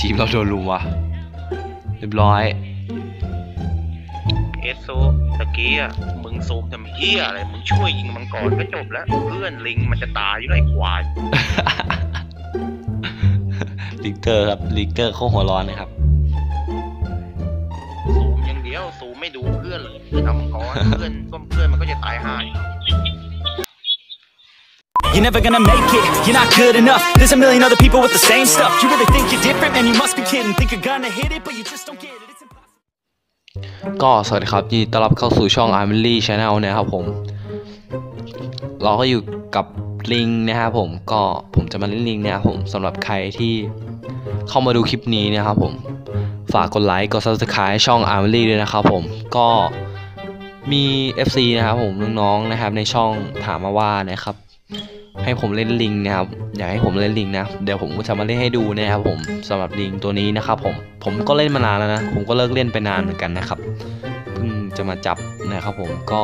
ทีมเราโดนลุมว่ะ เรียบร้อย เอสโซตะกี้อะมึงซูมทำเฮียอะไร มึงช่วยยิงมังกรก็จบแล้ว เพื่อนลิงมันจะตายอยู่ไรควาย ลิกเตอร์ครับ ลิกเตอร์เขาหัวร้อนนะครับ ซูมอย่างเดียวซูมไม่ดูเพื่อนเลยเพื่อนเอามังกรเพื่อนก็เพื่อนมันก็จะตายห่าอยู่ You're never gonna make it, you're not good enough There's a million other people with the same stuff You really think you're different, man, you must be kidding Think you're gonna hit it, but you just don't get it It's ก็สวัสดีครับยินดีต้อนรับเข้าสู่ช่อง a r m i l y Channel นะครับผม เราก็อยู่กับลิงนะครับผมก็ผมจะมาเล่นลิงนะครับผมสำหรับใครที่เข้ามาดูคลิปนี้นะครับผมฝากกดไลค์กด subscribe ช่อง a r m i l y ด้วยนะครับผมก็มี FC นะครับผมน้องๆนะครับในช่องถามมาว่านะครับ ให้ผมเล่นลิงนะครับอยากให้ผมเล่นลิงนะเดี๋ยวผมก็จะมาเล่นให้ดูนะครับผมสำหรับลิงตัวนี้นะครับผมผมก็เล่นมานานแล้วนะผมก็เลิกเล่นไปนานเหมือนกันนะครับเพิ่งจะมาจับนะครับผมก็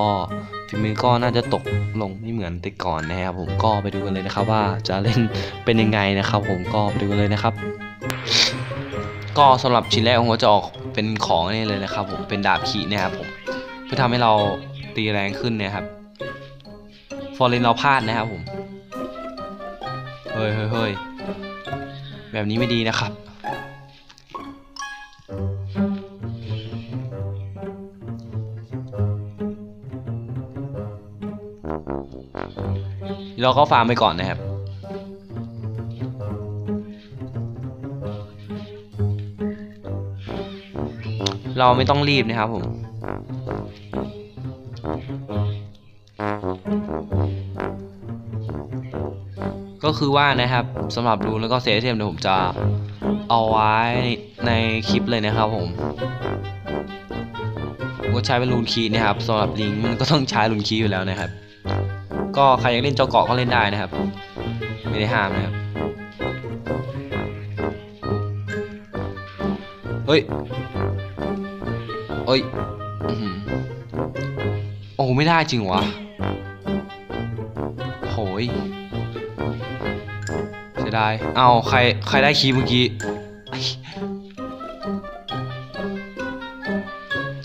ฝีมือก็น่าจะตกลงไม่เหมือนแต่ก่อนนะครับผมก็ไปดูกันเลยนะครับว่าจะเล่นเป็นยังไงนะครับ ผมก็ไปดูกันเลยนะครับ ก็สำหรับชิ้นแรกผมก็จะออกเป็นของนี่เลยนะครับ ผมเป็นดาบขีนะครับผมเพื่อทำให้เราตีแรงขึ้นนะครับฟอร์เรนเราพลาดนะครับผม ฮ้ยเฮ้ยเฮ้ยแบบนี้ไม่ดีนะครับ เราก็ฟาร์มไปก่อนนะครับ เราไม่ต้องรีบนะครับผม ก็คือว่านะครับสำหรับรูนแล้วก็เซเทมเดี๋ยวผมจะเอาไว้ในคลิปเลยนะครับผมก็ใช้เป็นรูนคีย์นะครับสำหรับลิงมันก็ต้องใช้รูนคีย์อยู่แล้วนะครับ ก็ใครอยากเล่นเจ้าเกาะก็เล่นได้นะครับ ไม่ได้ห้ามนะครับเฮ้ยเฮ้ยโอ้ไม่ได้จริงวะโหย เสียดาย เอาใครใครได้คีย์เมื่อกี้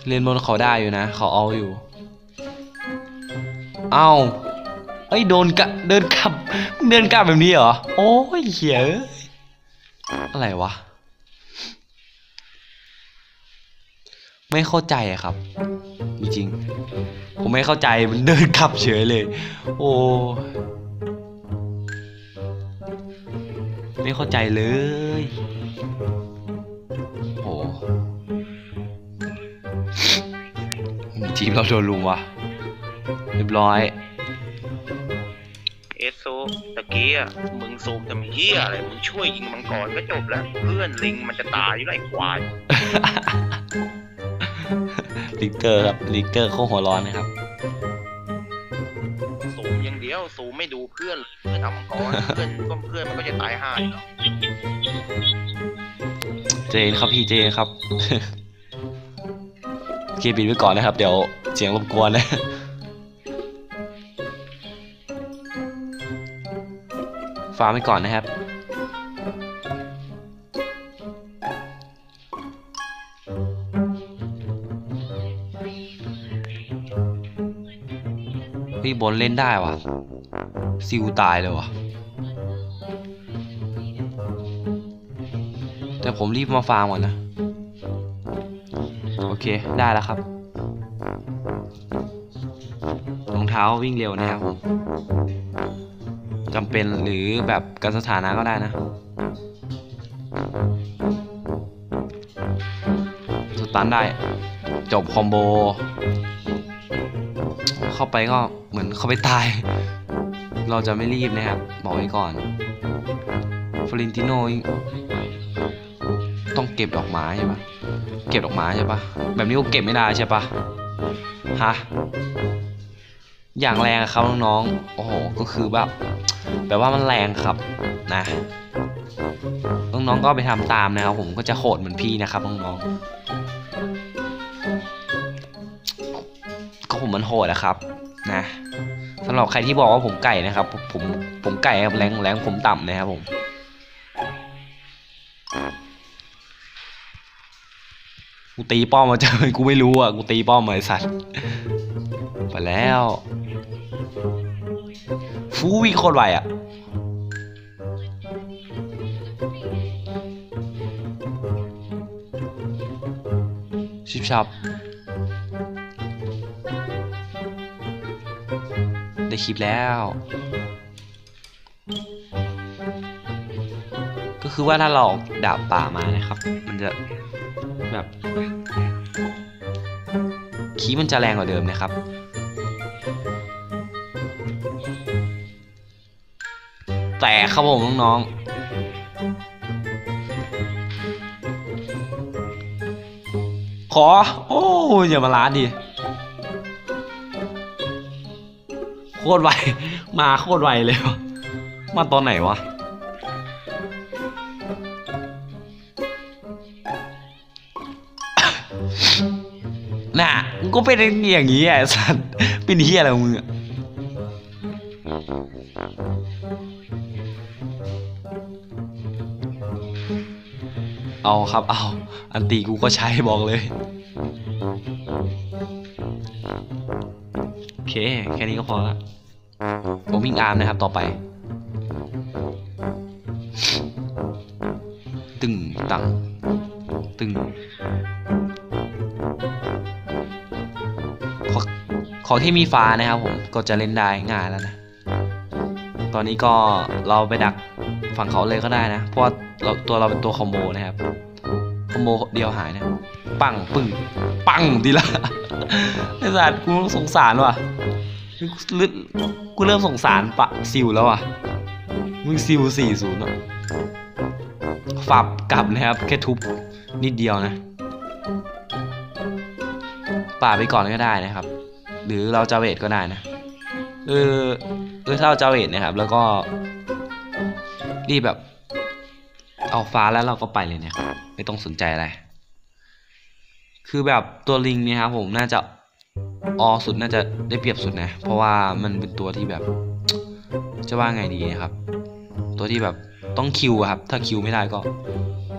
เรียนบนเขาได้อยู่นะ เขาเอาอยู่ เอาเอ้ยโดนกะเดินกลับเดินกลับแบบนี้เหรอ โอ้ยเหี้ยอะไรวะ ไม่เข้าใจครับ จริงๆผมไม่เข้าใจมันเดินกลับเฉยเลย โอ้ ไม่เข้าใจเลยโอ้ทีมเราโดนลุมว่ะ เรียบร้อย เอสโซตะกี้อะมึงซูมทำเฮียอะไร มึงช่วยยิงมังกรก็จบแล้ว เพื่อนลิงมันจะตายอยู่ไรควาย ลิกเตอร์ครับ ลิกเตอร์เขาหัวร้อนนะครับซูมอย่างเดียวซูมไม่ดูเพื่อนเลยเพื่อนเอามังกรเพื่อน เจนครับพี่เจนครับ เคปิดไว้ก่อนนะครับ เดี๋ยวเสียงรบกวนนะฟาร์มไว้ก่อนนะครับ พี่บนเล่นได้วะซิวตายเลยวะ ผมรีบมาฟาร์มก่อนนะ โอเคได้แล้วครับรองเท้าวิ่งเร็วนะครับผมจำเป็นหรือแบบการสถานะก็ได้นะสตันได้ จบคอมโบ เข้าไปก็เหมือนเข้าไปตาย เราจะไม่รีบนะครับ บอกไว้ก่อนฟลอรินติโน ต้องเก็บดอกไม้ใช่ปะเก็บดอกไม้ใช่ปะแบบนี้ก็เก็บไม่ได้ใช่ปะฮะอย่างแรงครับน้องๆ โอ้โห ก็คือแบบแบบว่ามันแรงครับนะ น้องๆ ก็ไปทำตามนะครับ ผมก็จะโหดเหมือนพี่นะครับน้องๆ ก็ผมมันโหดนะครับนะสำหรับใครที่บอกว่าผมไก่นะครับ ผมผมไก่ครับแรงแรงผมต่ำนะครับผม กูตีป้อมมาเจอกูไม่รู้อะ กูตีป้อมมาไอ้สัตว์ไปแล้ว ฟูวิ่งโคตรไวอะ ชิบชับได้คลิปแล้ว ก็คือว่าถ้าเราดาบป่ามานะครับ มันจะ แบบคีย์มันจะแรงกว่าเดิมนะครับ แต่ครับผมน้องๆขอ โอ้ยอย่ามาล้านดิโคตรไว มาโคตรไวเลยวะมาตอนไหนวะ น่ะก็เป็นอย่างนี้อะไอ้สัตว์เป็นเฮียอะไรมึงอะเอาครับ เอา อันตีกูก็ใช้บอกเลย โอเค แค่นี้ก็พอละผมวิ่งอาร์มนะครับต่อไป ตึงตังตึง ขอที่มีฟ้านะครับผมก็จะเล่นได้ง่ายแล้วนะ ตอนนี้ก็เราไปดักฝั่งเขาเลยก็ได้นะ เพราะว่าเราตัวเราเป็นตัวคอมโบนะครับคอมโบเดียวหายนะปังปึ้งปังดีละไอ้สัตว์กูสงสารว่ะกูเริ่มสงสารปะซิลแล้วอะมึงซิลสี่ศูนย์อะฝับกลับนะครับ แค่ทุบนิดเดียวนะป่าไปก่อนก็ได้นะครับ หรือเราจะเวทก็ได้นะเออเออถ้าเราจะเวทนะครับ แล้วก็รีบแบบ เอาฟ้าแล้วเราก็ไปเลยเนี่ยครับ ไม่ต้องสนใจอะไร คือแบบตัวลิงเนี่ยครับผมน่าจะออสุดน่าจะได้เปรียบสุดนะ เพราะว่ามันเป็นตัวที่แบบ จะว่าไงดีนะครับ ตัวที่แบบต้องคิวครับ ถ้าคิวไม่ได้ก็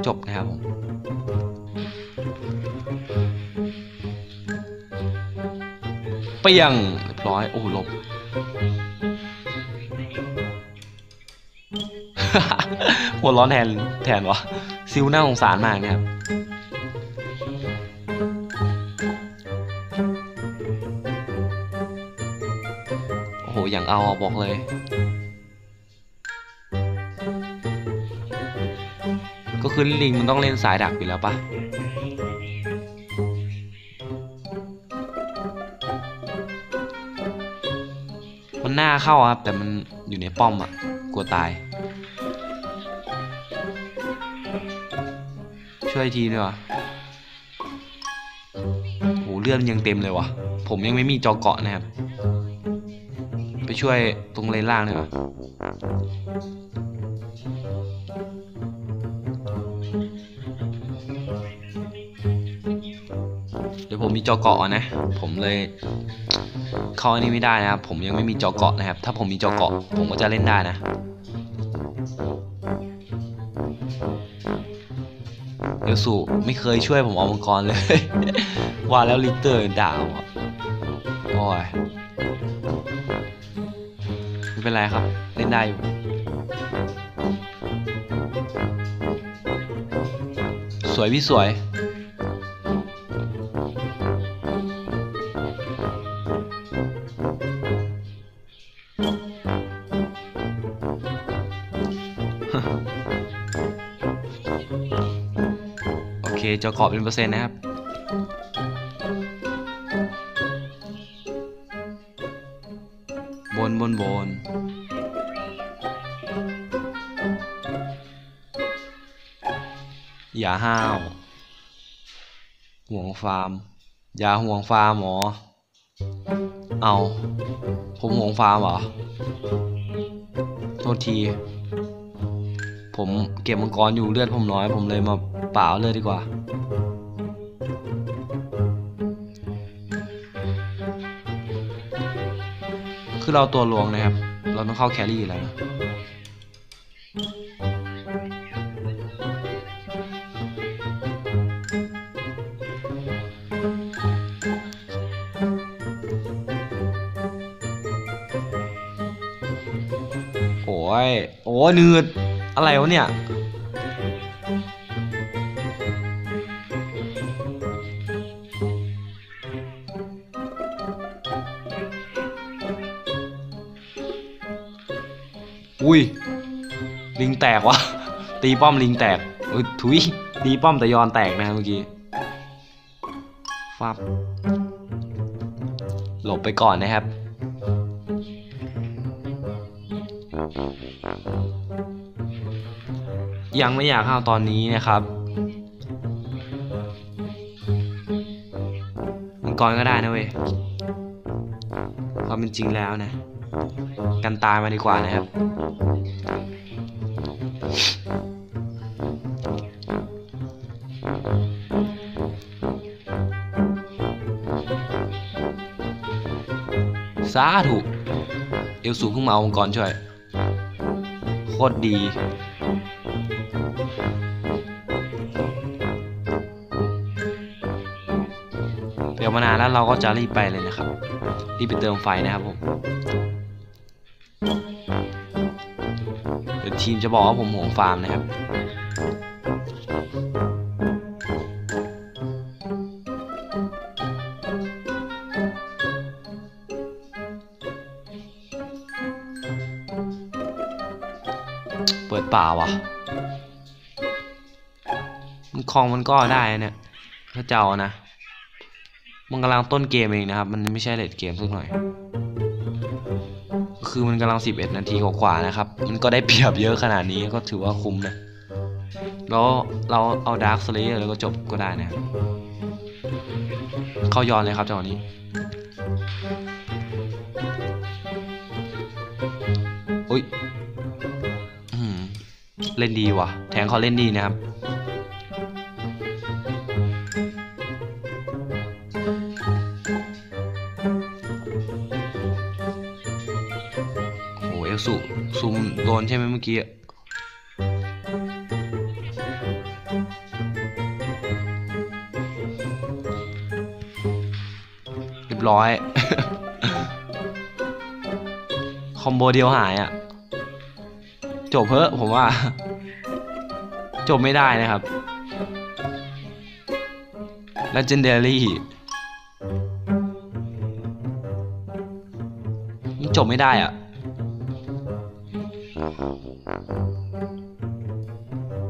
จบนะครับผม เปียงเรียบร้อย โอ้โหหลบ หัวร้อนแทนแทนวะซิลน่าสงสารมากนะครับโอ้โห อย่างเอาอะบอกเลย ก็คือลิงมันต้องเล่นสายดักอยู่แล้วปะมั หน้าเข้าครับ แต่มันอยู่ในป้อมอะ กลัวตาย ช่วยทีด้วยวะโหเลื่อนยังเต็มเลยวะผมยังไม่มีจอเกาะนะครับ ไปช่วยตรงเลนล่างเลยวะเดี๋ยวผมมีจอเกาะนะ ผมเลย เข้าอันนี้ไม่ได้นะครับ ผมยังไม่มีจอเกาะนะครับ ถ้าผมมีจอเกาะ ผมก็จะเล่นได้นะเดี๋ยวสูไม่เคยช่วยผมเอามังกรเลย ว่าแล้วลิเตอร์ด่าวโอ้ยไม่เป็นไรครับ เล่นได้อยู่สวยพี่สวย โอเจอเกาะเป็นเปอร์เซ็นต์นะครับบนบนบนอย่าห้าว ห่วงฟาร์ม อย่าห่วงฟาร์มหมอ เอา ผมห่วงฟาร์มเหรอ โทษที ผมเก็บมังกรอยู่เลือดผมน้อย ผมเลยมา เปล่าเลยดีกว่า คือเราตัวลวงนะครับ เราต้องเข้าแครี่แล้วนะโอ้ยโอ้ยนืด อะไรวะเนี่ย อุ้ย ลิงแตกวะ ตีป้อมลิงแตกอุ้ยถุย ตีป้อมแต่ยอนแตกนะเมื่อกี้ฟับ หลบไปก่อนนะครับ ยังไม่อยากเข้าตอนนี้นะครับมังกรก็ได้นะเว้ยความเป็นจริงแล้วนะ กันตายมาดีกว่านะครับ สาถูก เอลสูเพิ่งมาเอามังกรช่วย โคตรดีเดี๋ยวมานานแล้วเราก็จะรีบไปเลยนะครับ รีบไปเติมไฟนะครับผม ทีมจะบอกว่าผมโหงฟาร์มนะครับ เปิดป่าวะมันคลองมันก็ได้เนี่ยถ้าเจ้านะ มันกำลังต้นเกมเองนะครับ มันไม่ใช่เลดเกมสักหน่อย คือมันกำลัง 11 นาทีกว่าๆนะครับ มันก็ได้เปรียบเยอะขนาดนี้ก็ถือว่าคุ้มนะ แล้วเราเอาดาร์คสเลย์แล้วก็จบก็ได้นะเข้ายอนเลยครับจังหวะนี้อุ้ยเล่นดีว่ะ แทงเขาเล่นดีนะครับ นใช่ไหมเมื่อกี้เรียบร้อย คอมโบเดียวหายอะ จบเพอะผมว่า จบไม่ได้นะครับ Legendary มันจบไม่ได้อะ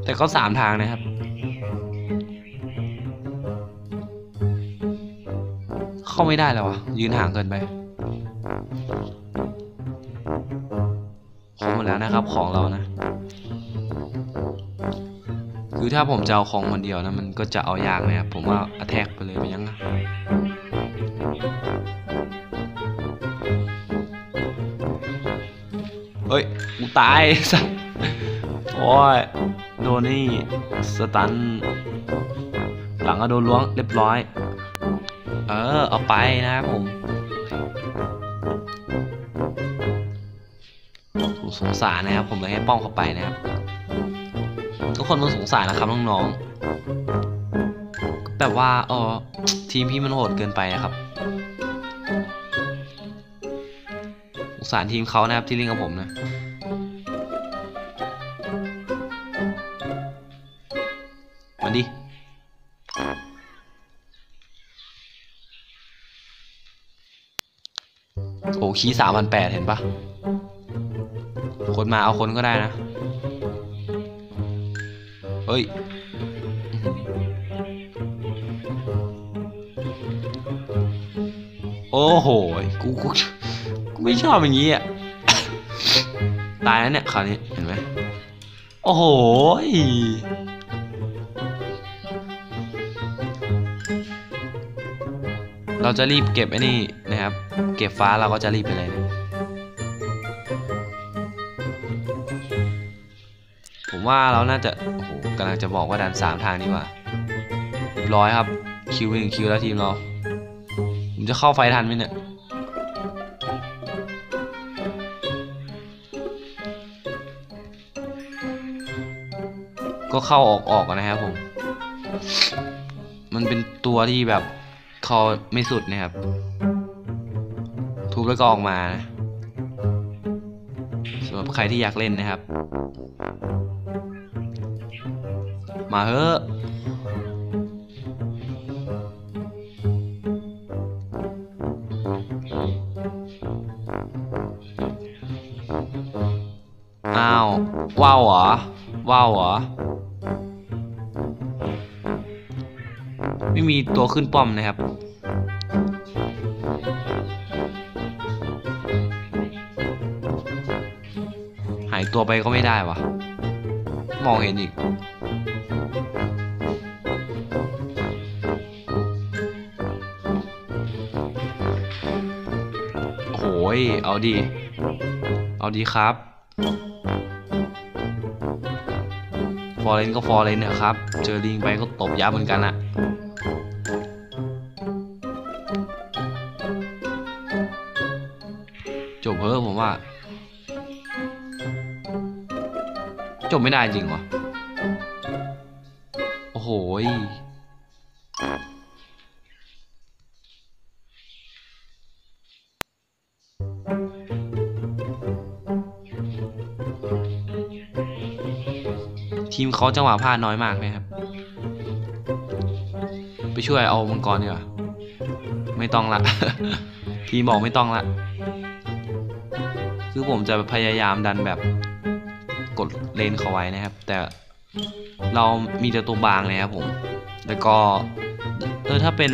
แต่ก็สามทางนะครับ เข้าไม่ได้แล้ววะยืนห่างเกินไปครบหมดแล้วนะครับของเรานะ คือถ้าผมจะเอาของคนเดียวนะ มันก็จะเอายากนะครับผมว่าอแทกไปเลยไปยังอะ เฮ้ยกูตายสัสโอ้ยโดนนี่สตัน หลังก็โดนล้วงเรียบร้อย เออ เอาไปนะครับผมสงสารนะครับ ผมเลยให้ป้องเข้าไปนะครับ ทุกคนมันสงสารนะครับน้องๆแบบว่าเออทีมพี่มันโหดเกินไปนะครับ สารทีมเขานะครับที่เล่นกับผมนะมาดิโอ้คีสามพันแปดเห็นปะคนมาเอาคนก็ได้นะ เฮ้ย โอ้โห กูกู กูไม่ชอบอย่างนี้อะ ตายแล้วเนี่ยคราวนี้เห็นไหม โอ้โหเราจะรีบเก็บไอ้นี่นะครับ เก็บฟ้าเราก็จะรีบไปเลยนะผมว่าเราน่าจะ โอ้โหกำลังจะบอกว่าดันสามทางดีกว่าร้อยครับ คิวหนึ่งคิวแล้วทีมเรา ผมจะเข้าไฟทันไหมเนี่ย ก็เข้าออกออกนะครับผม มันเป็นตัวที่แบบคอไม่สุดนะครับ ทุบแล้วก็ออกมานะสสำหรับใครที่อยากเล่นนะครับ มาเถอะอ้าวว้าวเหรอว้าวเหรอ ม่มีตัวขึ้นป้อมนะครับ หายตัวไปก็ไม่ได้วะมองเห็นอีก โอ้โหยเอาดี เอาดีครับ ฟอร์เรนก็ฟอร์เรนนี่ยครับ เจอลิงไปก็ตบยับเหมือนกันอะ จบไม่ได้จริงวะโอ้โหทีมเขาจังหวะพลาดน้อยมากเลยครับ ไปช่วยเอามังกรดีกว่า ไม่ต้องละ ทีมบอกไม่ต้องละ คือผมจะพยายามดันแบบ กดเลนเขาไว้นะครับ แต่เรามีแต่ตัวบางนะครับผม แล้วก็เออถ้าเป็น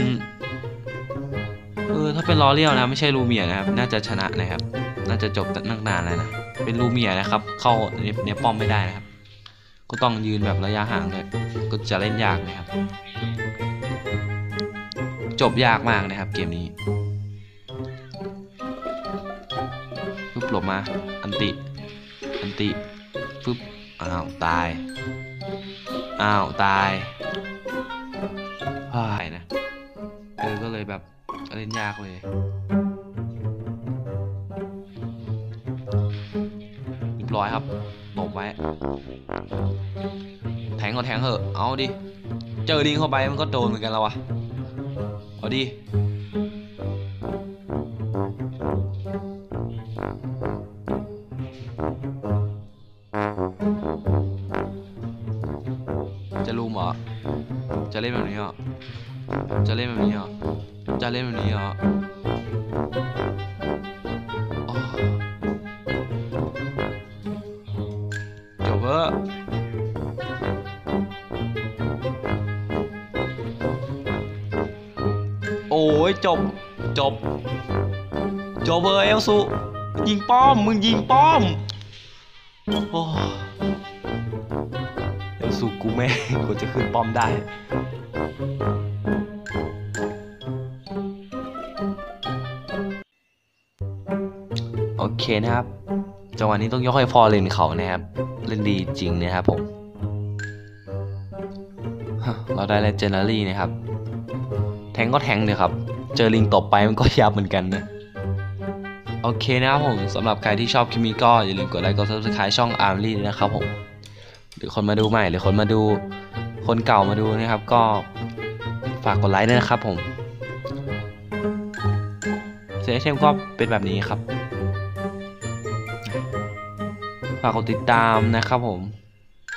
เออถ้าเป็นลอเรียลนะไม่ใช่ลูเมียนะครับ น่าจะชนะนะครับ น่าจะจบตั้งนานแล้วนะ เป็นลูเมียนะครับ เข้าในในป้อมไม่ได้นะครับ ก็ต้องยืนแบบระยะห่างเลยก็จะเล่นยากนะครับ จบยากมากนะครับ เกมนี้ปุ๊บหลบมา อันติ อันติ ปุ๊บอ้าวตาย อ้าวตายหายนะ เออ ก็เลยแบบเล่นยากเลย เรียบร้อยครับตบไว้ แทงก็แทงเหอะ เอาดิ เจอดิงเข้าไปมันก็โดนเหมือนกันแล้ววะเอาดิ เล่นแบบนี้เหรอ จะเล่นแบบนี้เหรอ จะเล่นแบบนี้เหรอโอ้จบเถอโอ้ยจบ จบ จบเบอเอลสุยิงป้อม มึงยิงป้อม โอ้ ดี๋ยวสู้กูแม่กูจะขึ้นป้อมได้ โอเคนะครับ จังหวะนี้ต้องยกให้ฟอร์เรนเขานะครับ เล่นดีจริงนะครับผม เราได้เลเจนดารี่นะครับ แทงก็แทงเลยครับ เจอลิงตบไปมันก็ยับเหมือนกันนะโอเคนะครับผมสำหรับใครที่ชอบคลิปนี้ก็อย่าลืมกดไลค์กด subscribe ช่อง a r m l y ด้วยนะครับผมือคนมาดูใหม่ หรือคนมาดูคนเก่ามาดูนะครับ ก็ฝากกดไลค์ด้วยนะครับผมเซเชมก็เป็นแบบนี้ครับ ฝากกดติดตามนะครับผม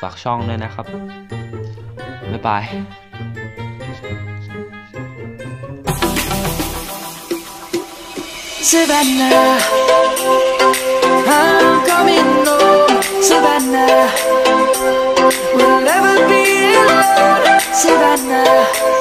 ฝากช่องด้วยนะครับ บ๊ายบายสบานา I'm coming home, Savannah. We'll never be alone, Savannah.